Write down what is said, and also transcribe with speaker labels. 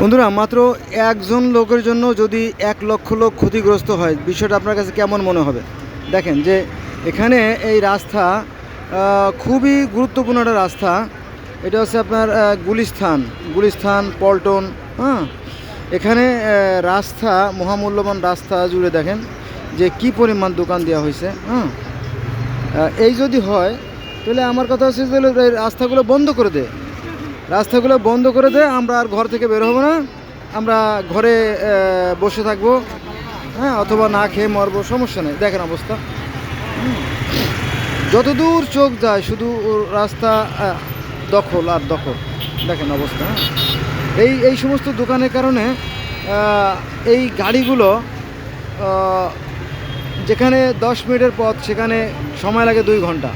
Speaker 1: বন্ধুরা, মাত্র একজন লোকের জন্য যদি এক লক্ষ লোক ক্ষতিগ্রস্ত হয়, বিষয়টা আপনার কাছে কেমন মনে হবে? দেখেন যে এখানে এই রাস্তা খুবই গুরুত্বপূর্ণ একটা রাস্তা। এটা হচ্ছে আপনার গুলিস্থান গুলিস্থান, পল্টন হ্যাঁ? এখানে রাস্তা, মহামূল্যবান রাস্তা জুড়ে দেখেন যে কি পরিমাণ দোকান দেওয়া হয়েছে হ্যাঁ? এই যদি হয়, তাহলে আমার কথা হচ্ছে যে রাস্তাগুলো বন্ধ করে দে। রাস্তাগুলো বন্ধ করে দে, আমরা আর ঘর থেকে বের হব না। আমরা ঘরে বসে থাকব। হ্যাঁ অথবা না খেয়ে মরবো, সমস্যা নেই। দেখেন অবস্থা। যতদূর চোখ যায়, শুধু রাস্তা দখল আর দখল। দেখেন অবস্থা হ্যাঁ। এই এই সমস্ত দোকানের কারণে এই গাড়িগুলো যেখানে দশ মিনিটের পথ, সেখানে সময় লাগে দুই ঘণ্টা।